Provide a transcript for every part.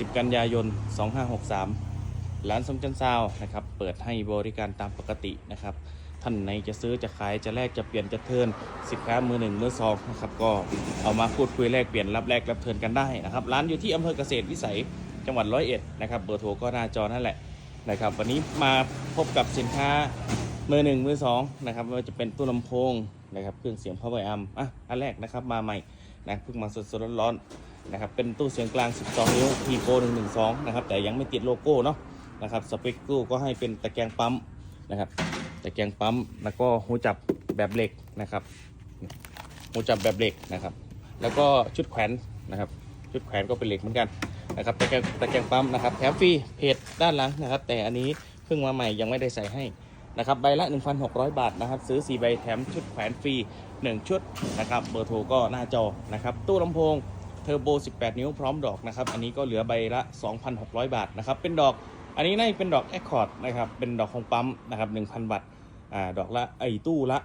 10 กันยายน 2563 ร้านสมจันทร์ซาวนะครับ เปิดให้บริการตามปกตินะครับ ท่านไหนจะซื้อจะขายจะแลกจะเปลี่ยนจะเทิร์นสินค้ามือหนึ่งมือสองนะครับก็เอามาพูดคุยแลกเปลี่ยนรับแลกรับเทิร์นกันได้นะครับ ร้านอยู่ที่อำเภอเกษตรวิสัยจังหวัดร้อยเอ็ดนะครับเบอร์โทรก็หน้าจอนั่นแหละนะครับวันนี้มาพบกับสินค้ามือหนึ่งมือสองนะครับไม่ว่าจะเป็นตู้ลำโพงนะครับเครื่องเสียง power amp อะอันแรกนะครับมาใหม่นะเพิ่งมาสดๆร้อนๆ นะครับเป็นตู้เสียงกลาง 12 นิ้ว P Pro 112 นะครับ แต่ยังไม่ติดโลโก้เนาะนะครับสเปคตู้ก็ให้เป็นตะแกรงปั๊มนะครับตะแกรงปั๊มแล้วก็หูจับแบบเหล็กนะครับหูจับแบบเหล็กนะครับ แล้วก็ชุดแขวนนะครับ ชุดแขวนก็เป็นเหล็กเหมือนกันนะครับตะแกรงตะแกรงปั๊มนะครับแถมฟรีเพจด้านหลังนะครับ แต่อันนี้เพิ่งมาใหม่ยังไม่ได้ใส่ให้นะครับใบละ 1,600 บาทนะครับ ซื้อ 4 ใบแถมชุดแขวนฟรี 1 ชุดนะครับ เบอร์โทรก็หน้าจอนะครับ ตู้ลำโพง เทอร์โบ 18 นิ้วพร้อมดอกนะครับ อันนี้ก็เหลือใบละ 2,600 บาทนะครับ เป็นดอก อันนี้น่าจะเป็นดอกแอคคอร์ดนะครับ เป็นดอกของปั๊มนะครับ 1,000 บาท อ่า ดอกละ ไอ้ตู้ละ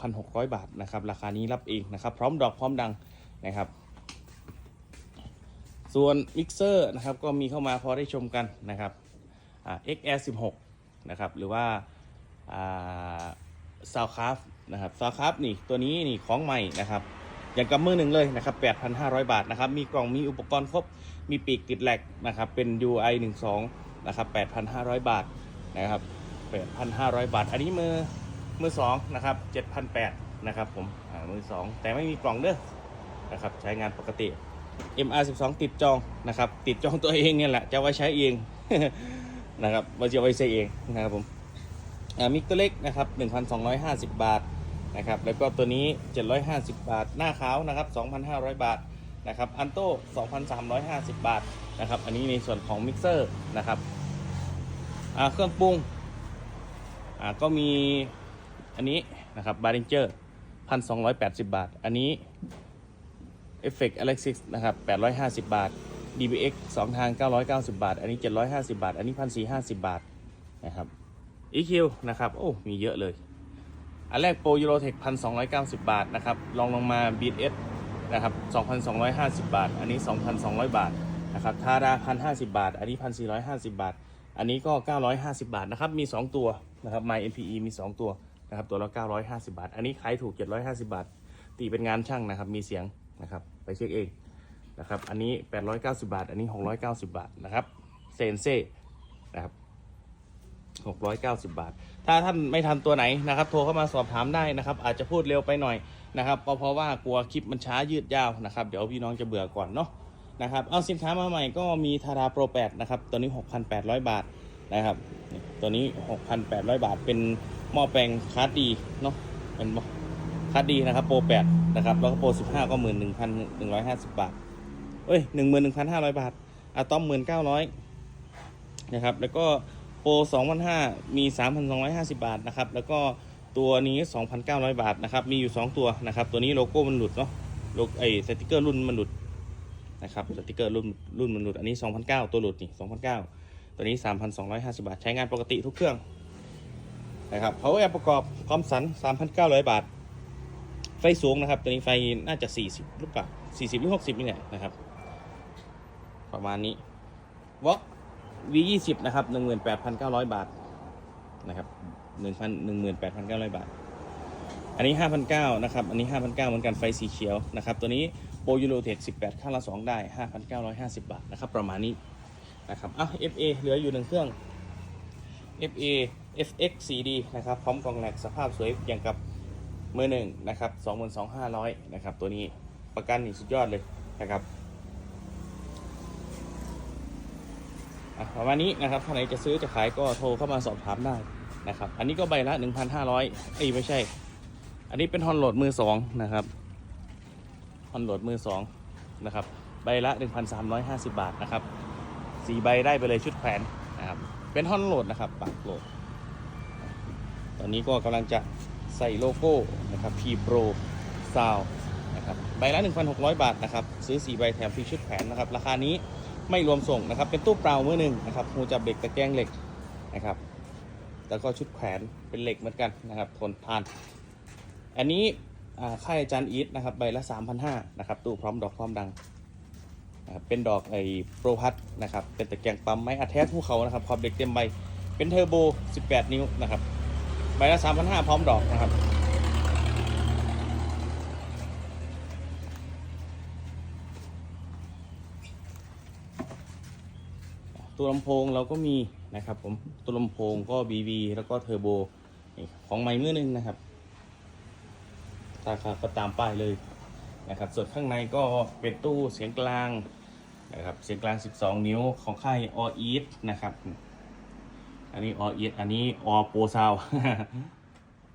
2,600 บาทนะครับ ราคานี้รับเองนะครับ พร้อมดอกพร้อมดังนะครับ ส่วนมิกเซอร์นะครับ ก็มีเข้ามาพอได้ชมกันนะครับ อ่า XR 16 นะครับ หรือว่า อ่าซาวคราฟนะครับซาวคราฟนี่ ตัวนี้นี่ของใหม่นะครับ อย่างกับมือหนึ่งเลยนะครับ 8,500 บาทนะครับ มีกล่อง มีอุปกรณ์ครบ มีปีกติดแหลกนะครับ เป็น UI 12นะครับ 8,500 บาทนะครับ 8,500 บาท อันนี้มือ มือสองนะครับ 7,800นะครับผมมือสองแต่ไม่มีกล่องเด้อนะครับ ใช้งานปกติ MR12 ติดจองนะครับ ติดจองตัวเองเนี่ยแหละ จะเอาไว้ใช้เองนะครับว่าจะเอาไว้ใช้เองนะครับผมอ่ามิกตัวเล็กนะครับ 1,250 บาท นะครับแล้วก็ตัวนี้ 750 บาท หน้าขาวนะครับ 2,500 บาทนะครับอันโต้2,350 บาทนะครับอันนี้ในส่วนของมิกเซอร์นะครับเครื่องปรุงก็มีอันนี้นะครับบาริงเจอร์1,280 บาท อันนี้เอฟเฟกต์ Alexis นะครับ850 บาท DBX 2 ทาง 990 บาท อันนี้ 750 บาท อันนี้ 1,450 บาทนะครับ EQ นะครับ โอ้ มีเยอะเลย อันแรกโปรยูโรเทคพันสองบาทนะครับลองลงมา b ีเอสนะครับสองพันสองบาท อันนี้ 2,200 บาทนะครับทาราพันห้บาท อันนี้ 1,450 บาท อันนี้ก็ 950 บาทนะครับมี 2 ตัวนะครับ My NPE มี 2 ตัวนะครับตัวละ 950 บาท อันนี้ขายถูก 750 บาท ตีเป็นงานช่างนะครับมีเสียงนะครับไปเช็คเองนะครับอันนี้ 890 บาท อันนี้ 690 บาทนะครับเซนเซ่นะครับ 690 บาท ถ้าท่านไม่ทันตัวไหนนะครับ โทรเข้ามาสอบถามได้นะครับ อาจจะพูดเร็วไปหน่อยนะครับก็เพราะว่ากลัวคลิปมันช้ายืดยาวนะครับ เดี๋ยวพี่น้องจะเบื่อก่อนเนาะนะครับ เอาสินค้ามาใหม่ก็มีทาราโปร8นะครับ ตัวนี้ 6,800 บาทนะครับนี่ตัวนี้ 6,800 บาท เป็นหม้อแปลงคาร์ดดีเนาะ เป็นคาร์ดดีนะครับโปร8นะครับแล้วก็โปร15ก็11,150บาทเอ้ย11,500บาทอะตอม1,900นะครับแล้วก็ โปร2,500มี 3,250 บาทนะครับ แล้วก็ตัวนี้ 2,900 บาทนะครับ มีอยู่ 2 ตัวนะครับ ตัวนี้โลโก้มันหลุดเนาะโลไอสติกเกอร์รุ่นมันหลุดนะครับ สติกเกอร์รุ่นรุ่นมันหลุด อันนี้2,900ตัวหลุดนี่2,900ตัวนี้ 3,250 บาท ใช้งานปกติทุกเครื่องนะครับ power amp ประกอบพร้อมสัน 3,900 บาท ไฟสูงนะครับ ตัวนี้ไฟน่าจะ 40 หรือเปล่า 40 หรือ 60 นี่แหละนะครับ ประมาณนี้วอ V20 นะครับ 18,900 บาทนะครับ1,000 18,900 บาท อันนี้ 5,900นะครับ อันนี้ 5,900เหมือนกันไฟสีเขียวนะครับ ตัวนี้โปรยูโรเทค18ข้างละ 2 ได้ 5,950 บาทนะครับ ประมาณนี้นะครับอะ FA เหลืออยู่หนึ่งเครื่อง FA FX CD นะครับ พร้อมกล่องแหลกสภาพสวยอย่างกับมือหนึ่งนะครับ22,500นะครับ ตัวนี้ประกันนี่สุดยอดเลยนะครับ อะ ประมาณนี้นะครับท่านไหนจะซื้อจะขายก็โทรเข้ามาสอบถามได้นะครับ อันนี้ก็ใบละ 1,500เอ้ยไม่ใช่ อันนี้เป็นฮอนโหลดมือสองนะครับฮอนโหลดมือสองนะครับ ใบละ 1,350 บาทนะครับสี่ใบได้ไปเลยชุดแขวนนะครับ เป็นฮอนโหลดนะครับปากโหลด ตอนนี้ก็กำลังจะใส่โลโก้นะครับ P Pro Sound นะครับ ใบละ 1,600 บาทนะครับ ซื้อ 4 ใบแถมฟรีชุดแขวนนะครับ ราคานี้ ไม่รวมส่งนะครับ เป็นตู้เปล่ามือหนึ่งนะครับหูจับเบรกตะแกรงเหล็กนะครับ แล้วก็ชุดแขวนเป็นเหล็กเหมือนกันนะครับ ทนทาน อันนี้ค่ายอาจารย์อีทนะครับใบละ3,500นะครับตู้พร้อมดอกพร้อมดังเป็นดอกไอ้โปรพัทนะครับ เป็นตะแกรงปั๊มไม้อัดแท้ภูเขานะครับขอบเด็กเต็มใบ เป็นเทอร์โบ 18 นิ้วนะครับ ใบละ3,500 พร้อมดอกนะครับ ตัวลำโพงเราก็มีนะครับผมตัวลำโพงก็ BB แล้วก็เทอร์โบของใหม่มือหนึงนะครับราคาก็ตามป้ายเลยนะครับ ส่วนข้างในก็เป็นตู้เสียงกลางนะครับเสียงกลาง 12 นิ้วของค่าย All Eat นะครับ อันนี้ All Eat อันนี้ All Pro Sound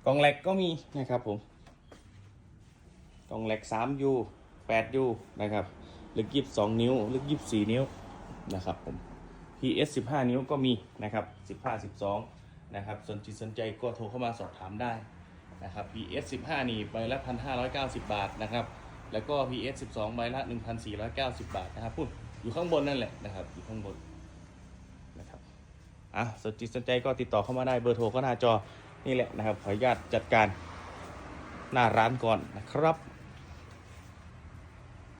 กล่องแหลกก็มีนะครับผมกล่องแหลก 3U 8U นะครับลึก 22 นิ้วลึก 24 นิ้วนะครับผม PS 15 นิ้วก็มีนะครับ 15 12 นะครับ สนจิตสนใจก็โทรเข้ามาสอบถามได้นะครับ PS 15 นี่ใบละ 1,590 บาทนะครับ แล้วก็ PS 12 ใบละ 1,490 บาทนะครับพูดอยู่ข้างบนนั่นแหละนะครับ อยู่ข้างบนนะครับ อะ สนจิตสนใจก็ติดต่อเข้ามาได้ เบอร์โทรก็หน้าจอ นี่แหละนะครับ ขออนุญาตจัดการหน้าร้านก่อนนะครับ